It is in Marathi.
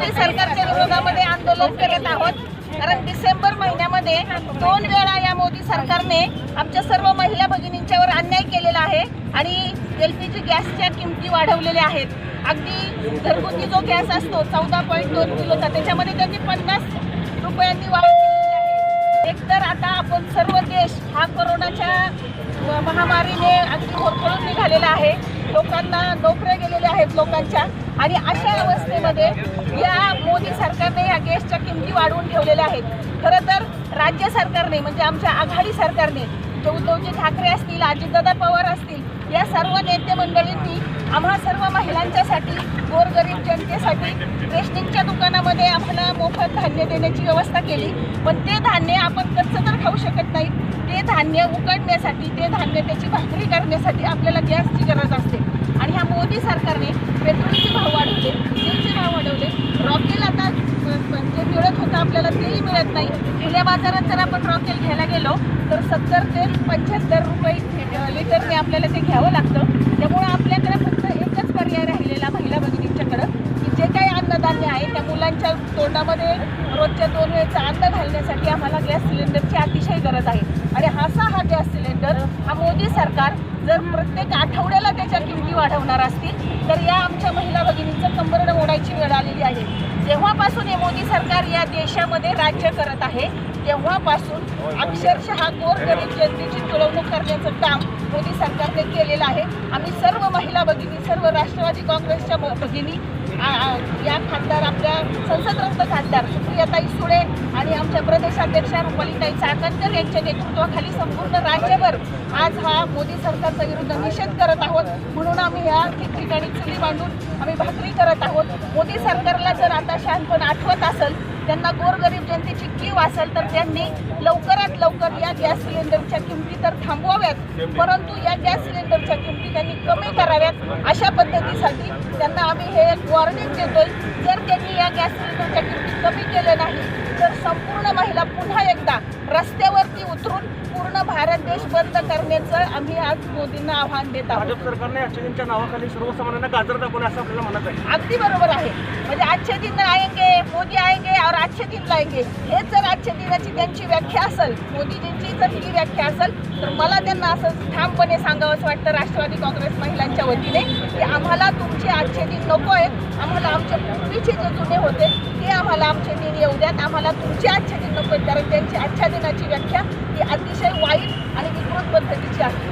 ते सरकारच्या विरोधामध्ये आंदोलन करत आहोत. कारण डिसेंबर महिन्यामध्ये दोन वेळा या मोदी सरकारने आमच्या सर्व महिला भगिनींच्यावर अन्याय केलेला आहे आणि एल पी जी गॅसच्या किमती वाढवलेल्या आहेत. अगदी घरगुती जो गॅस असतो चौदा पॉईंट दोन किलोचा त्याच्यामध्ये त्यांनी पन्नास रुपयांनी वाढ केलेली आहे. एकतर आता आपण सर्व देश हा कोरोनाच्या महामारीने अगदी होरपळून निघालेला आहे. लोकांना नोकऱ्या गेलेल्या आहेत लोकांच्या. आणि अशा अवस्थेमध्ये या मोदी सरकारने या गॅसच्या किमती वाढवून ठेवलेल्या आहेत. खरं तर राज्य सरकारने म्हणजे आमच्या आघाडी सरकारने जे उद्धवजी ठाकरे असतील अजितदादा पवार असतील या सर्व नेते मंडळींनी आम्हा सर्व महिलांच्यासाठी गोरगरीब जनतेसाठी रेशनिंगच्या दुकानामध्ये आम्हाला मोफत धान्य देण्याची व्यवस्था केली. पण ते धान्य आपण कच्चं तर खाऊ शकत नाही. ते धान्य उकडण्यासाठी ते धान्य त्याची भाकरी करण्यासाठी आपल्याला गॅसची गरज आहे आणि ह्या मोदी सरकारने पेट्रोलचे भाव वाढवले डिझेलचे भाव वाढवले रॉकेल आता अ, जे मिळत होतं आपल्याला तेही मिळत नाही बाजारात जर आपण रॉकेल घ्यायला गेलो तर सत्तर ते पंच्याहत्तर रुपये लिटरने आपल्याला ते घ्यावं लागतं. त्यामुळं आपल्याकडे फक्त एकच पर्याय राहिलेला महिला भगिनींच्याकडं की जे काही अन्नधान्य आहे त्या मुलांच्या तोंडामध्ये रोजच्या दोन वेळचं अन्न घालण्यासाठी आम्हाला गॅस सिलेंडरची अतिशय गरज आहे. आणि असा हा गॅस सिलेंडर हा मोदी सरकार जर प्रत्येक आठवड्याला त्याच्या किमती वाढवणार असतील सरकार या देशामध्ये राज्य करत आहे. तेव्हापासून अक्षरशः गोरगरीब जनतेची तुळवणूक करण्याचं काम मोदी सरकारने केलेलं आहे. आम्ही सर्व महिला भगिनी सर्व राष्ट्रवादी काँग्रेसच्या भगिनी आमच्या प्रदेशाध्यक्षा रुपालीताई चाकणकर यांच्या नेतृत्वाखाली संपूर्ण राज्यभर आज हा मोदी सरकारचा विरुद्ध निषेध करत आहोत. म्हणून आम्ही या ठिकठिकाणी चुली मांडून आम्ही भाकरी करत आहोत. मोदी सरकारला जर आता शहाणपण आठवत असेल त्यांना गोरगरीब जनतेची कीव असेल तर त्यांनी लवकरात लवकर या गॅस सिलेंडरच्या किमती तर थांबवाव्यात परंतु या गॅस सिलेंडरच्या किमती त्यांनी कमी कराव्यात. अशा पद्धतीसाठी त्यांना आम्ही हे एक वॉर्निंग देतोय. जर त्यांनी या गॅस सिलेंडरच्या किमती कमी केल्या नाही तर संपूर्ण महिला पुन्हा एकदा रस्त्यावरती उतरून पूर्ण भारत देश बंद करण्याचं आम्ही आज मोदींना आव्हान देत आहोत. भाजप सरकारने आश्चर्यांच्या नावाखाली सर्वसामान्यांना गाजर दाखवणे असं आपल्याला म्हणत आहे. अगदी बरोबर आहे. म्हणजे आजचे दिन आएंगे मोदी आएंगे और आजचे दिन लाएंगे हेच जर आजच्या दिनाची त्यांची व्याख्या असेल मोदीजींची जर ही व्याख्या असेल तर मला त्यांना असं ठामपणे सांगावंसं वाटतं राष्ट्रवादी काँग्रेस महिलांच्या वतीने की आम्हाला तुमचे आजचे दिन नको आहेत आम्हाला आमच्या पूर्वीचे जे जुने होते ते आम्हाला आमचे दिन येऊ द्यात आम्हाला तुमचे आजचे दिन नको आहेत कारण त्यांची आजच्या दिनाची व्याख्या अतिशय वाईट आणि विकृत पद्धतीची आहे.